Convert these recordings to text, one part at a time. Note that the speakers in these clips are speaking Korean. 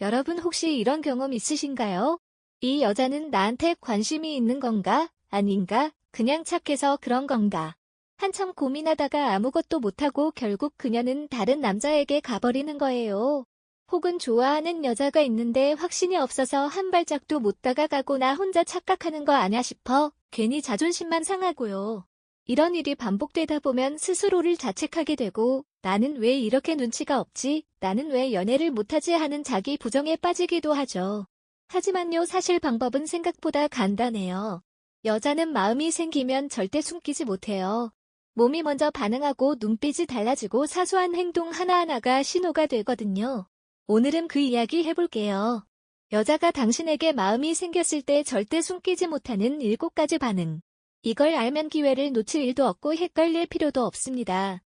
여러분 혹시 이런 경험 있으신가요? 이 여자는 나한테 관심이 있는 건가? 아닌가? 그냥 착해서 그런 건가? 한참 고민하다가 아무것도 못하고 결국 그녀는 다른 남자에게 가버리는 거예요. 혹은 좋아하는 여자가 있는데 확신이 없어서 한 발짝도 못 다가가고 나 혼자 착각하는 거 아냐 싶어 괜히 자존심만 상하고요. 이런 일이 반복되다 보면 스스로를 자책하게 되고 나는 왜 이렇게 눈치가 없지? 나는 왜 연애를 못하지? 하는 자기 부정에 빠지기도 하죠. 하지만요, 사실 방법은 생각보다 간단해요. 여자는 마음이 생기면 절대 숨기지 못해요. 몸이 먼저 반응하고 눈빛이 달라지고 사소한 행동 하나하나가 신호가 되거든요. 오늘은 그 이야기 해볼게요. 여자가 당신에게 마음이 생겼을 때 절대 숨기지 못하는 7가지 반응. 이걸 알면 기회를 놓칠 일도 없고 헷갈릴 필요도 없습니다.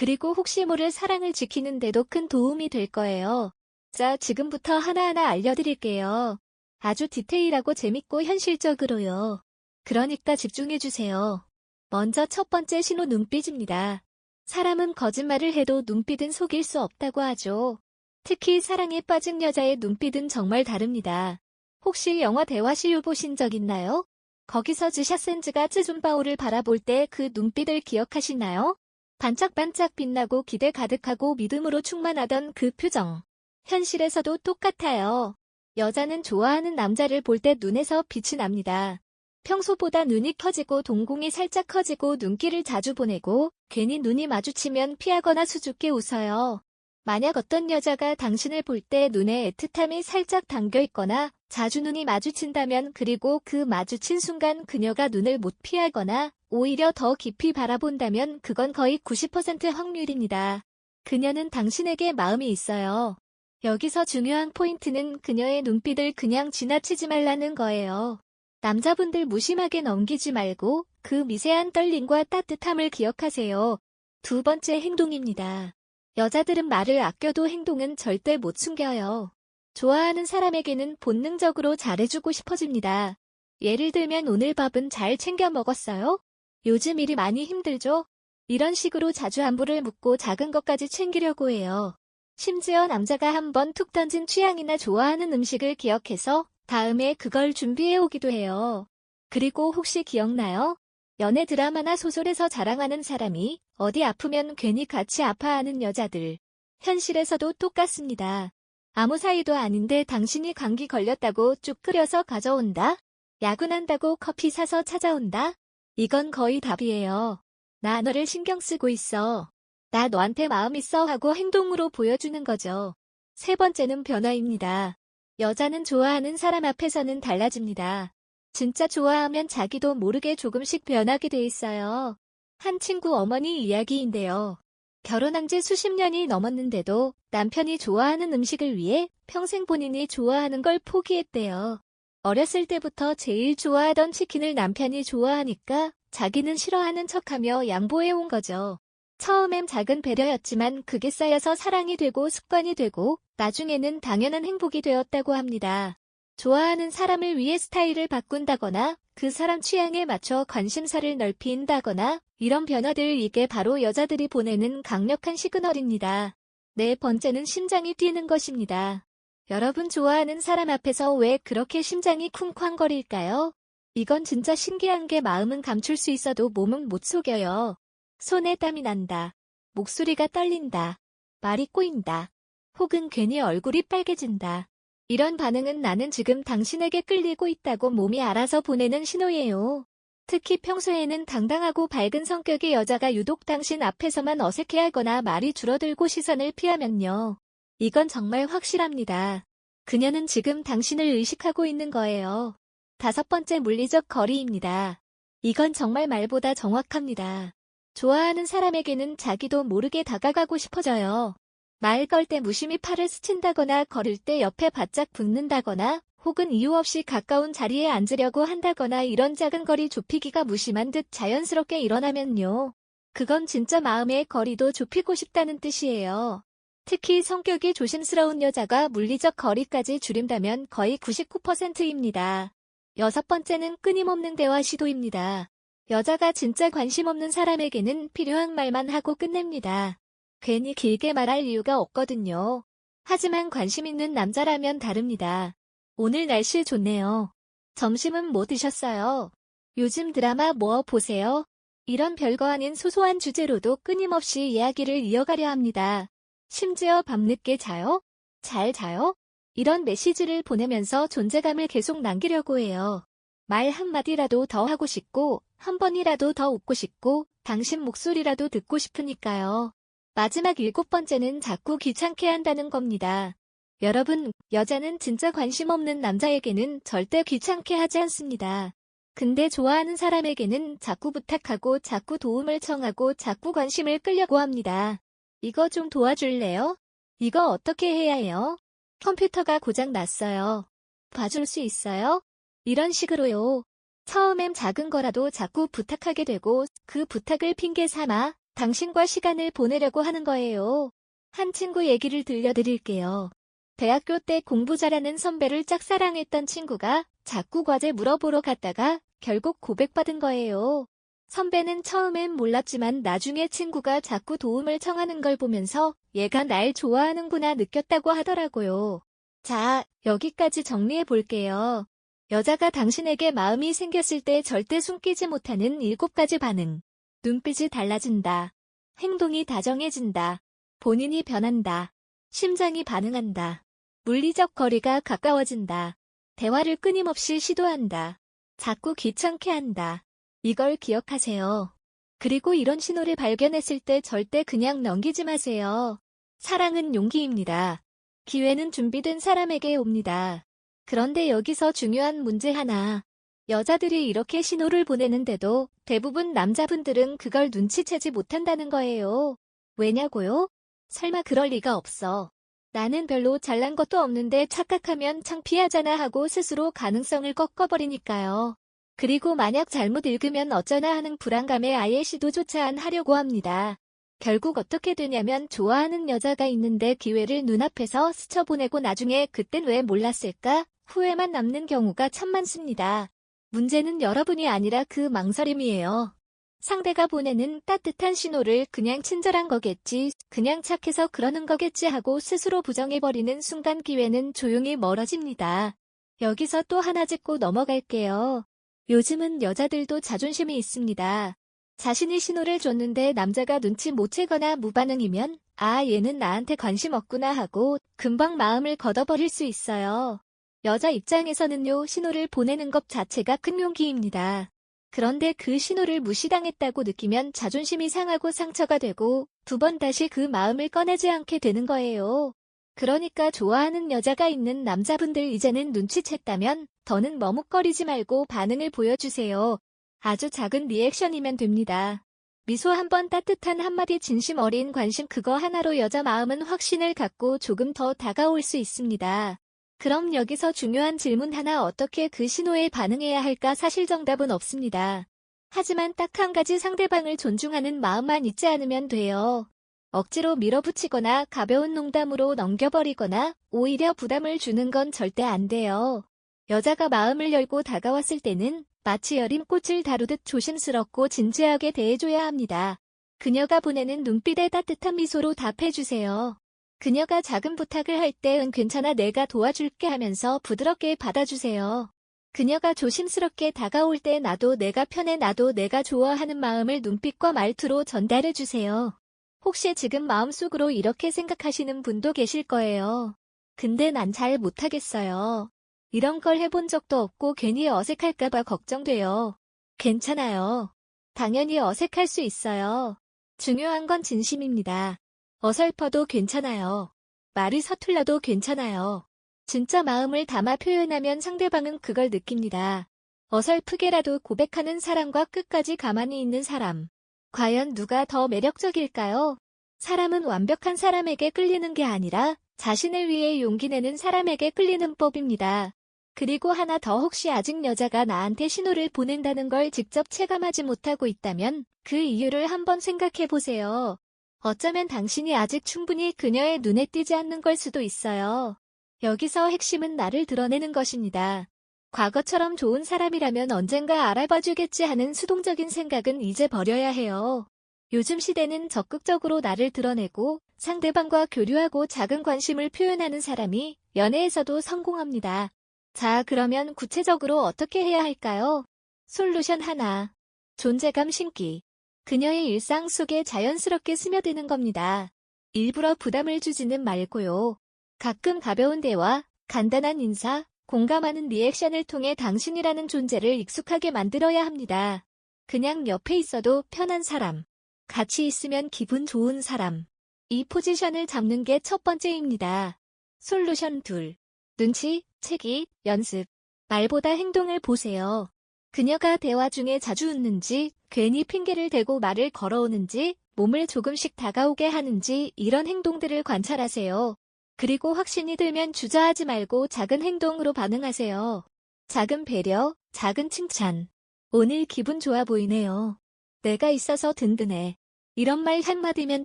그리고 혹시 모를 사랑을 지키는데도 큰 도움이 될 거예요. 자, 지금부터 하나하나 알려드릴게요. 아주 디테일하고 재밌고 현실적으로요. 그러니까 집중해주세요. 먼저 첫 번째 신호 눈빛입니다. 사람은 거짓말을 해도 눈빛은 속일 수 없다고 하죠. 특히 사랑에 빠진 여자의 눈빛은 정말 다릅니다. 혹시 영화 대화시유 보신 적 있나요? 거기서 지샤센즈가 쯔준바오를 바라볼 때 그 눈빛을 기억하시나요? 반짝반짝 빛나고 기대 가득하고 믿음으로 충만하던 그 표정. 현실에서도 똑같아요. 여자는 좋아하는 남자를 볼 때 눈에서 빛이 납니다. 평소보다 눈이 커지고 동공이 살짝 커지고 눈길을 자주 보내고 괜히 눈이 마주치면 피하거나 수줍게 웃어요. 만약 어떤 여자가 당신을 볼 때 눈에 애틋함이 살짝 담겨 있거나 자주 눈이 마주친다면 그리고 그 마주친 순간 그녀가 눈을 못 피하거나 오히려 더 깊이 바라본다면 그건 거의 90% 확률입니다. 그녀는 당신에게 마음이 있어요. 여기서 중요한 포인트는 그녀의 눈빛을 그냥 지나치지 말라는 거예요. 남자분들 무심하게 넘기지 말고 그 미세한 떨림과 따뜻함을 기억하세요. 두 번째 행동입니다. 여자들은 말을 아껴도 행동은 절대 못 숨겨요. 좋아하는 사람에게는 본능적으로 잘해주고 싶어집니다. 예를 들면 오늘 밥은 잘 챙겨 먹었어요? 요즘 일이 많이 힘들죠? 이런 식으로 자주 안부를 묻고 작은 것까지 챙기려고 해요. 심지어 남자가 한번 툭 던진 취향이나 좋아하는 음식을 기억해서 다음에 그걸 준비해 오기도 해요. 그리고 혹시 기억나요? 연애 드라마나 소설에서 자랑하는 사람이 어디 아프면 괜히 같이 아파하는 여자들. 현실에서도 똑같습니다. 아무 사이도 아닌데 당신이 감기 걸렸다고 쭉 끓여서 가져온다? 야근한다고 커피 사서 찾아온다? 이건 거의 답이에요. 나 너를 신경 쓰고 있어. 나 너한테 마음 있어 하고 행동으로 보여주는 거죠. 세 번째는 변화입니다. 여자는 좋아하는 사람 앞에서는 달라집니다. 진짜 좋아하면 자기도 모르게 조금씩 변하게 돼 있어요. 한 친구 어머니 이야기인데요. 결혼한 지 수십 년이 넘었는데도 남편이 좋아하는 음식을 위해 평생 본인이 좋아하는 걸 포기했대요. 어렸을 때부터 제일 좋아하던 치킨을 남편이 좋아하니까 자기는 싫어하는 척하며 양보해 온 거죠. 처음엔 작은 배려였지만 그게 쌓여서 사랑이 되고 습관이 되고 나중에는 당연한 행복이 되었다고 합니다. 좋아하는 사람을 위해 스타일을 바꾼다거나 그 사람 취향에 맞춰 관심사를 넓힌다거나 이런 변화들 이게 바로 여자들이 보내는 강력한 시그널입니다. 네 번째는 심장이 뛰는 것입니다. 여러분 좋아하는 사람 앞에서 왜 그렇게 심장이 쿵쾅거릴까요? 이건 진짜 신기한 게 마음은 감출 수 있어도 몸은 못 속여요. 손에 땀이 난다. 목소리가 떨린다. 말이 꼬인다. 혹은 괜히 얼굴이 빨개진다. 이런 반응은 나는 지금 당신에게 끌리고 있다고 몸이 알아서 보내는 신호예요. 특히 평소에는 당당하고 밝은 성격의 여자가 유독 당신 앞에서만 어색해하거나 말이 줄어들고 시선을 피하면요. 이건 정말 확실합니다. 그녀는 지금 당신을 의식하고 있는 거예요. 다섯 번째 물리적 거리입니다. 이건 정말 말보다 정확합니다. 좋아하는 사람에게는 자기도 모르게 다가가고 싶어져요. 말 걸 때 무심히 팔을 스친다거나 걸을 때 옆에 바짝 붙는다거나 혹은 이유 없이 가까운 자리에 앉으려고 한다거나 이런 작은 거리 좁히기가 무심한 듯 자연스럽게 일어나면요. 그건 진짜 마음의 거리도 좁히고 싶다는 뜻이에요. 특히 성격이 조심스러운 여자가 물리적 거리까지 줄인다면 거의 99%입니다. 여섯 번째는 끊임없는 대화 시도입니다. 여자가 진짜 관심 없는 사람에게는 필요한 말만 하고 끝냅니다. 괜히 길게 말할 이유가 없거든요. 하지만 관심 있는 남자라면 다릅니다. 오늘 날씨 좋네요. 점심은 뭐 드셨어요? 요즘 드라마 뭐 보세요? 이런 별거 아닌 소소한 주제로도 끊임없이 이야기를 이어가려 합니다. 심지어 밤늦게 자요? 잘 자요? 이런 메시지를 보내면서 존재감을 계속 남기려고 해요. 말 한마디라도 더 하고 싶고, 한 번이라도 더 웃고 싶고, 당신 목소리라도 듣고 싶으니까요. 마지막 일곱 번째는 자꾸 귀찮게 한다는 겁니다. 여러분, 여자는 진짜 관심 없는 남자에게는 절대 귀찮게 하지 않습니다. 근데 좋아하는 사람에게는 자꾸 부탁하고 자꾸 도움을 청하고 자꾸 관심을 끌려고 합니다. 이거 좀 도와줄래요? 이거 어떻게 해야 해요? 컴퓨터가 고장 났어요. 봐줄 수 있어요? 이런 식으로요. 처음엔 작은 거라도 자꾸 부탁하게 되고 그 부탁을 핑계 삼아 당신과 시간을 보내려고 하는 거예요. 한 친구 얘기를 들려드릴게요. 대학교 때 공부 잘하는 선배를 짝사랑했던 친구가 자꾸 과제 물어보러 갔다가 결국 고백받은 거예요. 선배는 처음엔 몰랐지만 나중에 친구가 자꾸 도움을 청하는 걸 보면서 얘가 날 좋아하는구나 느꼈다고 하더라고요. 자, 여기까지 정리해 볼게요. 여자가 당신에게 마음이 생겼을 때 절대 숨기지 못하는 일곱 가지 반응. 눈빛이 달라진다. 행동이 다정해진다. 본인이 변한다. 심장이 반응한다. 물리적 거리가 가까워진다. 대화를 끊임없이 시도한다. 자꾸 귀찮게 한다. 이걸 기억하세요. 그리고 이런 신호를 발견했을 때 절대 그냥 넘기지 마세요. 사랑은 용기입니다. 기회는 준비된 사람에게 옵니다. 그런데 여기서 중요한 문제 하나. 여자들이 이렇게 신호를 보내는데도 대부분 남자분들은 그걸 눈치채지 못한다는 거예요. 왜냐고요? 설마 그럴 리가 없어. 나는 별로 잘난 것도 없는데 착각하면 창피하잖아 하고 스스로 가능성을 꺾어버리니까요. 그리고 만약 잘못 읽으면 어쩌나 하는 불안감에 아예 시도조차 안 하려고 합니다. 결국 어떻게 되냐면 좋아하는 여자가 있는데 기회를 눈앞에서 스쳐보내고 나중에 그땐 왜 몰랐을까? 후회만 남는 경우가 참 많습니다. 문제는 여러분이 아니라 그 망설임이에요. 상대가 보내는 따뜻한 신호를 그냥 친절한 거겠지, 그냥 착해서 그러는 거겠지 하고 스스로 부정해버리는 순간 기회는 조용히 멀어집니다. 여기서 또 하나 짚고 넘어갈게요. 요즘은 여자들도 자존심이 있습니다. 자신이 신호를 줬는데 남자가 눈치 못 채거나 무반응이면 아 얘는 나한테 관심 없구나 하고 금방 마음을 걷어버릴 수 있어요. 여자 입장에서는요 신호를 보내는 것 자체가 큰 용기입니다. 그런데 그 신호를 무시당했다고 느끼면 자존심이 상하고 상처가 되고 두 번 다시 그 마음을 꺼내지 않게 되는 거예요. 그러니까 좋아하는 여자가 있는 남자분들 이제는 눈치챘다면 더는 머뭇거리지 말고 반응을 보여주세요. 아주 작은 리액션이면 됩니다. 미소 한 번 따뜻한 한마디 진심 어린 관심 그거 하나로 여자 마음은 확신을 갖고 조금 더 다가올 수 있습니다. 그럼 여기서 중요한 질문 하나 어떻게 그 신호에 반응해야 할까 사실 정답은 없습니다. 하지만 딱 한 가지 상대방을 존중하는 마음만 있지 않으면 돼요. 억지로 밀어붙이거나 가벼운 농담으로 넘겨버리거나 오히려 부담을 주는 건 절대 안 돼요. 여자가 마음을 열고 다가왔을 때는 마치 여린 꽃을 다루듯 조심스럽고 진지하게 대해줘야 합니다. 그녀가 보내는 눈빛에 따뜻한 미소로 답해주세요. 그녀가 작은 부탁을 할 때 은 괜찮아 내가 도와줄게 하면서 부드럽게 받아주세요. 그녀가 조심스럽게 다가올 때 나도 내가 편해 나도 내가 좋아하는 마음을 눈빛과 말투로 전달해주세요. 혹시 지금 마음속으로 이렇게 생각하시는 분도 계실 거예요. 근데 난 잘 못하겠어요. 이런 걸 해본 적도 없고 괜히 어색할까봐 걱정돼요. 괜찮아요. 당연히 어색할 수 있어요. 중요한 건 진심입니다. 어설퍼도 괜찮아요. 말이 서툴러도 괜찮아요. 진짜 마음을 담아 표현하면 상대방은 그걸 느낍니다. 어설프게라도 고백하는 사람과 끝까지 가만히 있는 사람. 과연 누가 더 매력적일까요? 사람은 완벽한 사람에게 끌리는 게 아니라 자신을 위해 용기 내는 사람에게 끌리는 법입니다. 그리고 하나 더 혹시 아직 여자가 나한테 신호를 보낸다는 걸 직접 체감하지 못하고 있다면 그 이유를 한번 생각해 보세요. 어쩌면 당신이 아직 충분히 그녀의 눈에 띄지 않는 걸 수도 있어요. 여기서 핵심은 나를 드러내는 것입니다. 과거처럼 좋은 사람이라면 언젠가 알아봐주겠지 하는 수동적인 생각은 이제 버려야 해요. 요즘 시대는 적극적으로 나를 드러내고 상대방과 교류하고 작은 관심을 표현하는 사람이 연애에서도 성공합니다. 자, 그러면 구체적으로 어떻게 해야 할까요? 솔루션 하나. 존재감 신기. 그녀의 일상 속에 자연스럽게 스며드는 겁니다. 일부러 부담을 주지는 말고요. 가끔 가벼운 대화, 간단한 인사, 공감하는 리액션을 통해 당신이라는 존재를 익숙하게 만들어야 합니다. 그냥 옆에 있어도 편한 사람. 같이 있으면 기분 좋은 사람. 이 포지션을 잡는 게 첫 번째입니다. 솔루션 둘. 눈치, 채기, 연습. 말보다 행동을 보세요. 그녀가 대화 중에 자주 웃는지, 괜히 핑계를 대고 말을 걸어오는지, 몸을 조금씩 다가오게 하는지 이런 행동들을 관찰하세요. 그리고 확신이 들면 주저하지 말고 작은 행동으로 반응하세요. 작은 배려, 작은 칭찬. 오늘 기분 좋아 보이네요. 내가 있어서 든든해. 이런 말 한마디면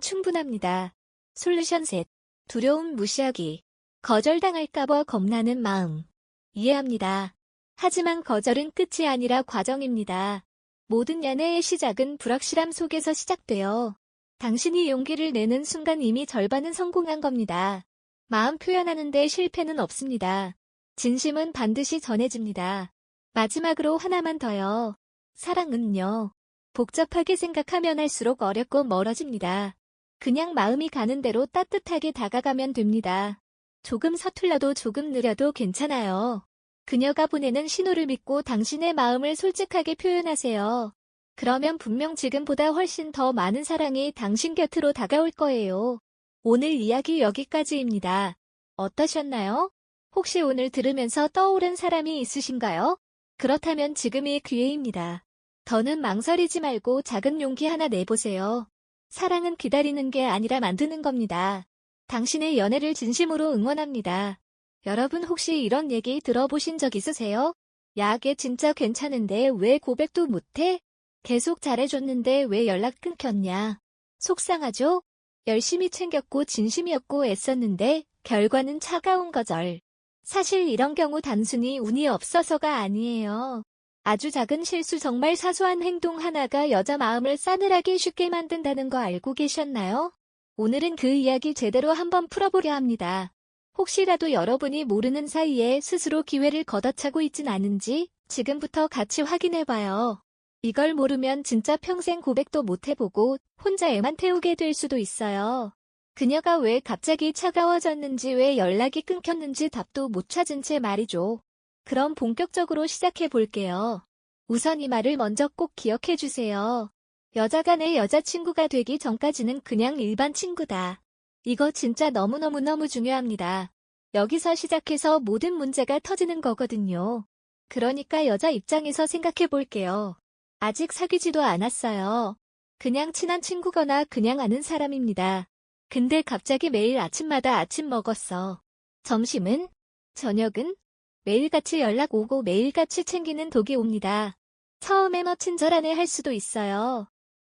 충분합니다. 솔루션 셋. 두려움 무시하기. 거절당할까봐 겁나는 마음. 이해합니다. 하지만 거절은 끝이 아니라 과정입니다. 모든 연애의 시작은 불확실함 속에서 시작돼요. 당신이 용기를 내는 순간 이미 절반은 성공한 겁니다. 마음 표현하는데 실패는 없습니다. 진심은 반드시 전해집니다. 마지막으로 하나만 더요. 사랑은요. 복잡하게 생각하면 할수록 어렵고 멀어집니다. 그냥 마음이 가는 대로 따뜻하게 다가가면 됩니다. 조금 서툴러도 조금 느려도 괜찮아요. 그녀가 보내는 신호를 믿고 당신의 마음을 솔직하게 표현하세요. 그러면 분명 지금보다 훨씬 더 많은 사랑이 당신 곁으로 다가올 거예요. 오늘 이야기 여기까지입니다. 어떠셨나요? 혹시 오늘 들으면서 떠오른 사람이 있으신가요? 그렇다면 지금이 기회입니다. 더는 망설이지 말고 작은 용기 하나 내보세요. 사랑은 기다리는 게 아니라 만드는 겁니다. 당신의 연애를 진심으로 응원합니다. 여러분 혹시 이런 얘기 들어보신 적 있으세요? 야, 걔 진짜 괜찮은데 왜 고백도 못해? 계속 잘해줬는데 왜 연락 끊겼냐? 속상하죠? 열심히 챙겼고 진심이었고 애썼는데 결과는 차가운 거절. 사실 이런 경우 단순히 운이 없어서가 아니에요. 아주 작은 실수 정말 사소한 행동 하나가 여자 마음을 싸늘하게 쉽게 만든다는 거 알고 계셨나요? 오늘은 그 이야기 제대로 한번 풀어보려 합니다. 혹시라도 여러분이 모르는 사이에 스스로 기회를 걷어차고 있진 않은지 지금부터 같이 확인해봐요. 이걸 모르면 진짜 평생 고백도 못 해보고 혼자 애만 태우게 될 수도 있어요. 그녀가 왜 갑자기 차가워졌는지 왜 연락이 끊겼는지 답도 못 찾은 채 말이죠. 그럼 본격적으로 시작해 볼게요. 우선 이 말을 먼저 꼭 기억해 주세요. 여자가 내 여자친구가 되기 전까지는 그냥 일반 친구다. 이거 진짜 너무너무너무 중요합니다. 여기서 시작해서 모든 문제가 터지는 거거든요. 그러니까 여자 입장에서 생각해 볼게요. 아직 사귀지도 않았어요. 그냥 친한 친구거나 그냥 아는 사람입니다. 근데 갑자기 매일 아침마다 아침 먹었어. 점심은? 저녁은? 매일같이 연락 오고 매일같이 챙기는 독이 옵니다. 처음에 뭐 친절하네 할 수도 있어요.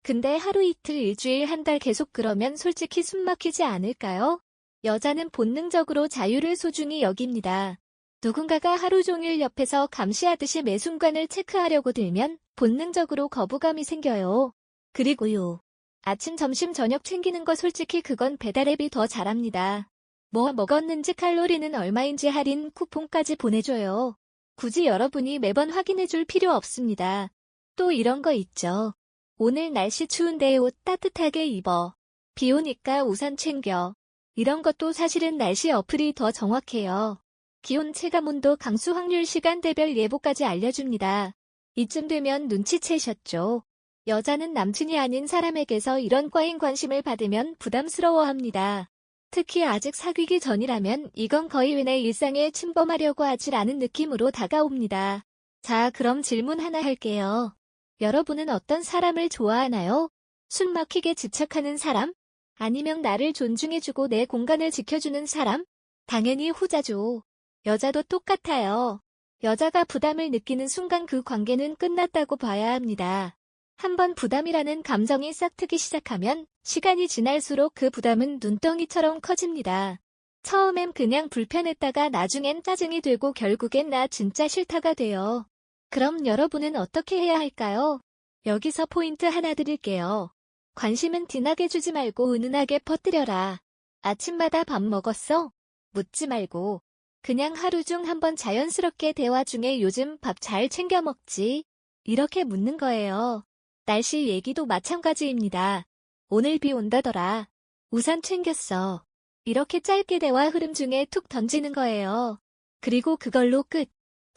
근데 하루 이틀 일주일 한 달 계속 그러면 솔직히 숨 막히지 않을까요? 여자는 본능적으로 자유를 소중히 여깁니다. 누군가가 하루 종일 옆에서 감시하듯이 매 순간을 체크하려고 들면 본능적으로 거부감이 생겨요. 그리고요. 아침, 점심, 저녁 챙기는 거 솔직히 그건 배달앱이 더 잘합니다. 뭐 먹었는지 칼로리는 얼마인지 할인 쿠폰까지 보내줘요. 굳이 여러분이 매번 확인해줄 필요 없습니다. 또 이런 거 있죠. 오늘 날씨 추운데 옷 따뜻하게 입어. 비 오니까 우산 챙겨. 이런 것도 사실은 날씨 어플이 더 정확해요. 기온 체감온도 강수 확률 시간대별 예보까지 알려줍니다. 이쯤 되면 눈치채셨죠? 여자는 남친이 아닌 사람에게서 이런 과잉 관심을 받으면 부담스러워합니다. 특히 아직 사귀기 전이라면 이건 거의 내 일상에 침범하려고 하질 않은 느낌으로 다가옵니다. 자, 그럼 질문 하나 할게요. 여러분은 어떤 사람을 좋아하나요? 숨 막히게 집착하는 사람? 아니면 나를 존중해주고 내 공간을 지켜주는 사람? 당연히 후자죠. 여자도 똑같아요. 여자가 부담을 느끼는 순간 그 관계는 끝났다고 봐야 합니다. 한번 부담이라는 감정이 싹트기 시작하면 시간이 지날수록 그 부담은 눈덩이처럼 커집니다. 처음엔 그냥 불편했다가 나중엔 짜증이 되고 결국엔 나 진짜 싫다가 돼요. 그럼 여러분은 어떻게 해야 할까요? 여기서 포인트 하나 드릴게요. 관심은 티나게 주지 말고 은은하게 퍼뜨려라. 아침마다 밥 먹었어? 묻지 말고. 그냥 하루 중 한 번 자연스럽게 대화 중에 요즘 밥 잘 챙겨 먹지? 이렇게 묻는 거예요. 날씨 얘기도 마찬가지입니다. 오늘 비 온다더라. 우산 챙겼어. 이렇게 짧게 대화 흐름 중에 툭 던지는 거예요. 그리고 그걸로 끝.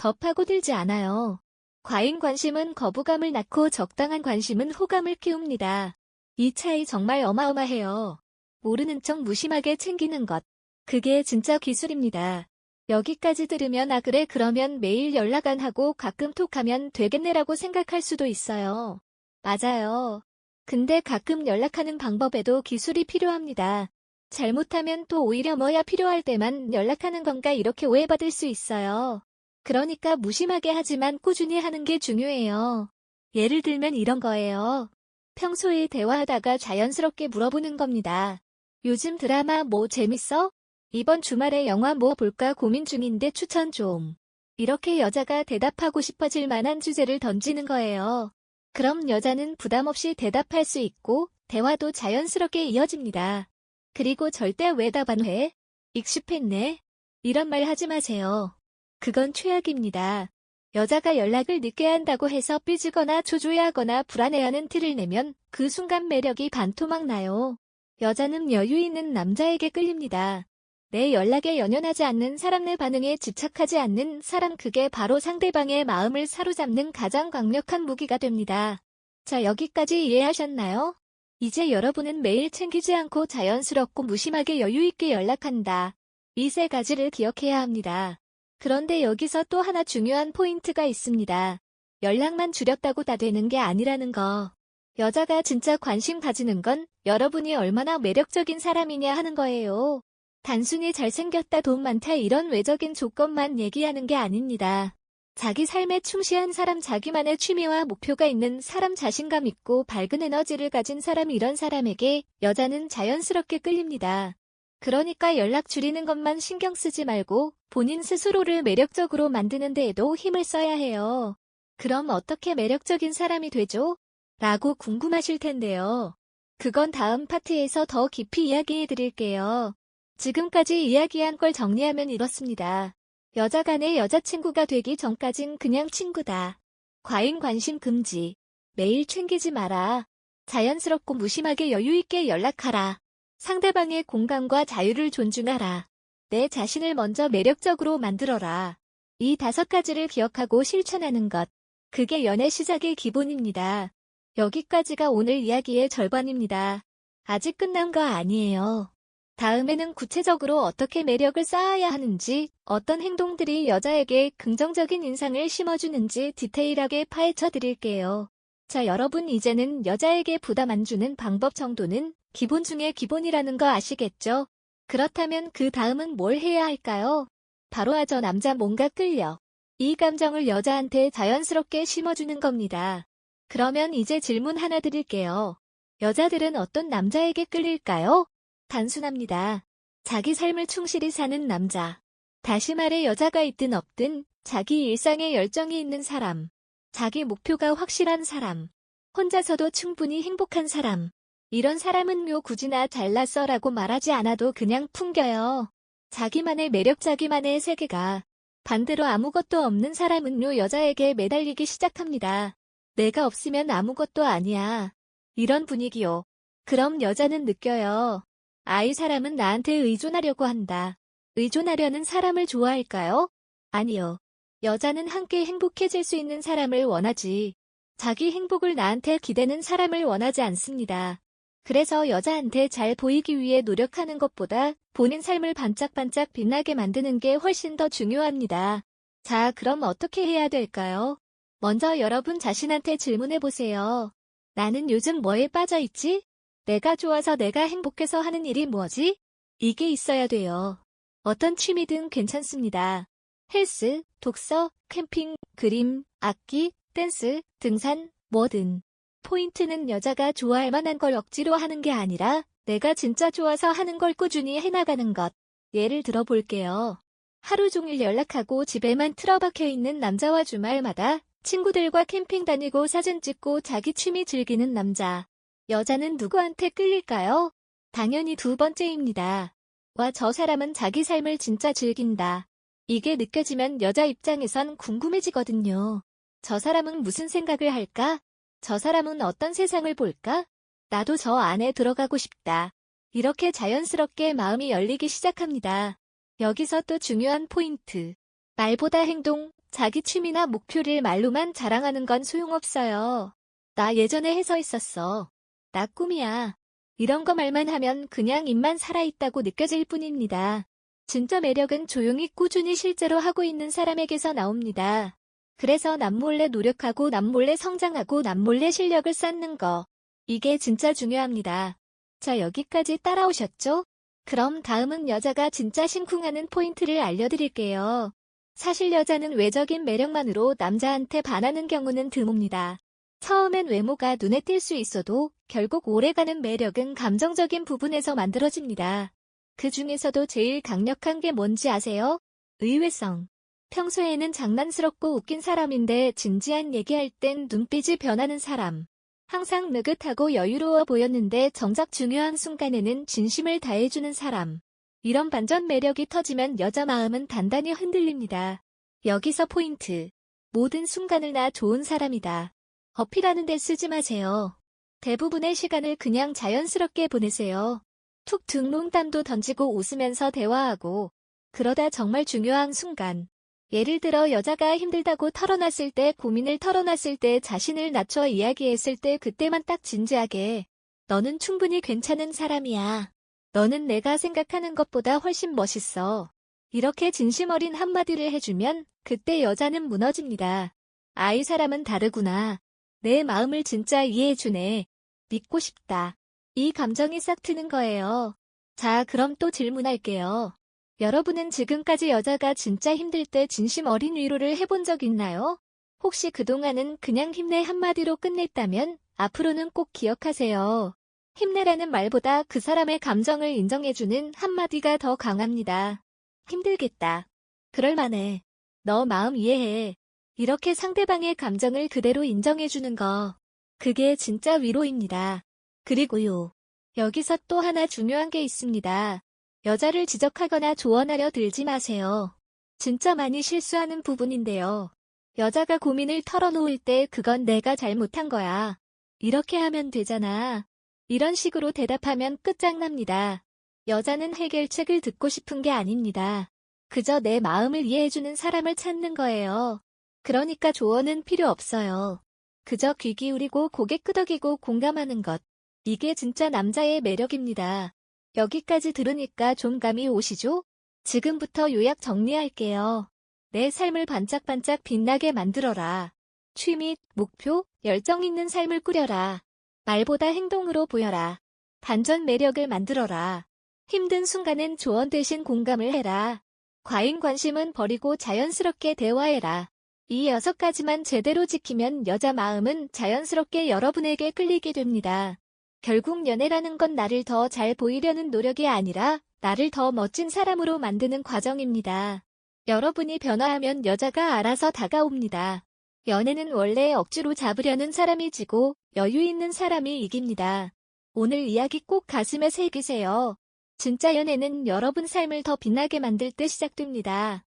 더 파고들지 않아요. 과잉 관심은 거부감을 낳고 적당한 관심은 호감을 키웁니다. 이 차이 정말 어마어마해요. 모르는 척 무심하게 챙기는 것. 그게 진짜 기술입니다. 여기까지 들으면 아 그래 그러면 매일 연락 안 하고 가끔 톡하면 되겠네라고 생각할 수도 있어요. 맞아요. 근데 가끔 연락하는 방법에도 기술이 필요합니다. 잘못하면 또 오히려 뭐야 필요할 때만 연락하는 건가 이렇게 오해받을 수 있어요. 그러니까 무심하게 하지만 꾸준히 하는 게 중요해요. 예를 들면 이런 거예요. 평소에 대화하다가 자연스럽게 물어보는 겁니다. 요즘 드라마 뭐 재밌어? 이번 주말에 영화 뭐 볼까 고민 중인데 추천 좀. 이렇게 여자가 대답하고 싶어질 만한 주제를 던지는 거예요. 그럼 여자는 부담 없이 대답할 수 있고 대화도 자연스럽게 이어집니다. 그리고 절대 왜답안 해? 익숙했네. 이런 말 하지 마세요. 그건 최악입니다. 여자가 연락을 늦게 한다고 해서 삐지거나 초조해하거나 불안해하는 티를 내면 그 순간 매력이 반토막 나요. 여자는 여유 있는 남자에게 끌립니다. 내 연락에 연연하지 않는 사람 내 반응에 집착하지 않는 사람 그게 바로 상대방의 마음을 사로잡는 가장 강력한 무기가 됩니다. 자 여기까지 이해하셨나요? 이제 여러분은 매일 챙기지 않고 자연스럽고 무심하게 여유 있게 연락한다. 이 세 가지를 기억해야 합니다. 그런데 여기서 또 하나 중요한 포인트가 있습니다. 연락만 줄였다고 다 되는 게 아니라는 거. 여자가 진짜 관심 가지는 건 여러분이 얼마나 매력적인 사람이냐 하는 거예요. 단순히 잘생겼다 돈 많다 이런 외적인 조건만 얘기하는 게 아닙니다. 자기 삶에 충실한 사람 자기만의 취미와 목표가 있는 사람 자신감 있고 밝은 에너지를 가진 사람 이런 사람에게 여자는 자연스럽게 끌립니다. 그러니까 연락 줄이는 것만 신경 쓰지 말고 본인 스스로를 매력적으로 만드는 데에도 힘을 써야 해요. 그럼 어떻게 매력적인 사람이 되죠? 라고 궁금하실 텐데요. 그건 다음 파트에서 더 깊이 이야기해 드릴게요. 지금까지 이야기한 걸 정리하면 이렇습니다. 여자 간의 여자친구가 되기 전까진 그냥 친구다. 과잉 관심 금지. 매일 챙기지 마라. 자연스럽고 무심하게 여유있게 연락하라. 상대방의 공간과 자유를 존중하라. 내 자신을 먼저 매력적으로 만들어라. 이 다섯 가지를 기억하고 실천하는 것. 그게 연애 시작의 기본입니다. 여기까지가 오늘 이야기의 절반입니다. 아직 끝난 거 아니에요. 다음에는 구체적으로 어떻게 매력을 쌓아야 하는지, 어떤 행동들이 여자에게 긍정적인 인상을 심어주는지 디테일하게 파헤쳐 드릴게요. 자, 여러분 이제는 여자에게 부담 안 주는 방법 정도는 기본 중에 기본이라는 거 아시겠죠? 그렇다면 그 다음은 뭘 해야 할까요? 바로 아저 남자 뭔가 끌려. 이 감정을 여자한테 자연스럽게 심어주는 겁니다. 그러면 이제 질문 하나 드릴게요. 여자들은 어떤 남자에게 끌릴까요? 단순합니다. 자기 삶을 충실히 사는 남자. 다시 말해 여자가 있든 없든 자기 일상에 열정이 있는 사람. 자기 목표가 확실한 사람. 혼자서도 충분히 행복한 사람. 이런 사람은 묘 굳이나 잘났어라고 말하지 않아도 그냥 풍겨요. 자기만의 매력 자기만의 세계가. 반대로 아무것도 없는 사람은 묘 여자에게 매달리기 시작합니다. 내가 없으면 아무것도 아니야. 이런 분위기요. 그럼 여자는 느껴요. 아이 사람은 나한테 의존하려고 한다. 의존하려는 사람을 좋아할까요? 아니요. 여자는 함께 행복해질 수 있는 사람을 원하지. 자기 행복을 나한테 기대는 사람을 원하지 않습니다. 그래서 여자한테 잘 보이기 위해 노력하는 것보다 본인 삶을 반짝반짝 빛나게 만드는 게 훨씬 더 중요합니다. 자, 그럼 어떻게 해야 될까요? 먼저 여러분 자신한테 질문해 보세요. 나는 요즘 뭐에 빠져 있지? 내가 좋아서 내가 행복해서 하는 일이 뭐지? 이게 있어야 돼요. 어떤 취미든 괜찮습니다. 헬스, 독서, 캠핑, 그림, 악기, 댄스, 등산, 뭐든. 포인트는 여자가 좋아할 만한 걸 억지로 하는 게 아니라 내가 진짜 좋아서 하는 걸 꾸준히 해나가는 것. 예를 들어 볼게요. 하루 종일 연락하고 집에만 틀어박혀 있는 남자와 주말마다 친구들과 캠핑 다니고 사진 찍고 자기 취미 즐기는 남자. 여자는 누구한테 끌릴까요? 당연히 두 번째입니다. 와, 저 사람은 자기 삶을 진짜 즐긴다. 이게 느껴지면 여자 입장에선 궁금해지거든요. 저 사람은 무슨 생각을 할까? 저 사람은 어떤 세상을 볼까? 나도 저 안에 들어가고 싶다. 이렇게 자연스럽게 마음이 열리기 시작합니다. 여기서 또 중요한 포인트. 말보다 행동, 자기 취미나 목표를 말로만 자랑하는 건 소용없어요. 나 예전에 해서 있었어. 나 꿈이야. 이런 거 말만 하면 그냥 입만 살아있다고 느껴질 뿐입니다. 진짜 매력은 조용히 꾸준히 실제로 하고 있는 사람에게서 나옵니다. 그래서 남몰래 노력하고 남몰래 성장하고 남몰래 실력을 쌓는 거. 이게 진짜 중요합니다. 자, 여기까지 따라오셨죠? 그럼 다음은 여자가 진짜 심쿵하는 포인트를 알려드릴게요. 사실 여자는 외적인 매력만으로 남자한테 반하는 경우는 드뭅니다. 처음엔 외모가 눈에 띌 수 있어도 결국 오래가는 매력은 감정적인 부분에서 만들어집니다. 그 중에서도 제일 강력한 게 뭔지 아세요? 의외성. 평소에는 장난스럽고 웃긴 사람인데 진지한 얘기할 땐 눈빛이 변하는 사람. 항상 느긋하고 여유로워 보였는데 정작 중요한 순간에는 진심을 다해주는 사람. 이런 반전 매력이 터지면 여자 마음은 단단히 흔들립니다. 여기서 포인트. 모든 순간을 나 좋은 사람이다. 어필하는 데 쓰지 마세요. 대부분의 시간을 그냥 자연스럽게 보내세요. 툭 등롱담도 던지고 웃으면서 대화하고 그러다 정말 중요한 순간 예를 들어 여자가 힘들다고 털어놨을 때 고민을 털어놨을 때 자신을 낮춰 이야기했을 때 그때만 딱 진지하게 너는 충분히 괜찮은 사람이야. 너는 내가 생각하는 것보다 훨씬 멋있어. 이렇게 진심 어린 한마디를 해주면 그때 여자는 무너집니다. 아이 사람은 다르구나. 내 마음을 진짜 이해해주네. 믿고 싶다. 이 감정이 싹 트는 거예요. 자, 그럼 또 질문할게요. 여러분은 지금까지 여자가 진짜 힘들 때 진심 어린 위로를 해본 적 있나요? 혹시 그동안은 그냥 힘내 한마디로 끝냈다면 앞으로는 꼭 기억하세요. 힘내라는 말보다 그 사람의 감정을 인정해주는 한마디가 더 강합니다. 힘들겠다. 그럴만해. 너 마음 이해해. 이렇게 상대방의 감정을 그대로 인정해주는 거. 그게 진짜 위로입니다. 그리고요. 여기서 또 하나 중요한 게 있습니다. 여자를 지적하거나 조언하려 들지 마세요. 진짜 많이 실수하는 부분인데요. 여자가 고민을 털어놓을 때 그건 내가 잘못한 거야. 이렇게 하면 되잖아. 이런 식으로 대답하면 끝장납니다. 여자는 해결책을 듣고 싶은 게 아닙니다. 그저 내 마음을 이해해주는 사람을 찾는 거예요. 그러니까 조언은 필요 없어요. 그저 귀 기울이고 고개 끄덕이고 공감하는 것. 이게 진짜 남자의 매력입니다. 여기까지 들으니까 좀 감이 오시죠? 지금부터 요약 정리할게요. 내 삶을 반짝반짝 빛나게 만들어라. 취미, 목표, 열정 있는 삶을 꾸려라. 말보다 행동으로 보여라. 반전 매력을 만들어라. 힘든 순간엔 조언 대신 공감을 해라. 과잉 관심은 버리고 자연스럽게 대화해라. 이 여섯 가지만 제대로 지키면 여자 마음은 자연스럽게 여러분에게 끌리게 됩니다. 결국 연애라는 건 나를 더 잘 보이려는 노력이 아니라 나를 더 멋진 사람으로 만드는 과정입니다. 여러분이 변화하면 여자가 알아서 다가옵니다. 연애는 원래 억지로 잡으려는 사람이 지고 여유 있는 사람이 이깁니다. 오늘 이야기 꼭 가슴에 새기세요. 진짜 연애는 여러분 삶을 더 빛나게 만들 때 시작됩니다.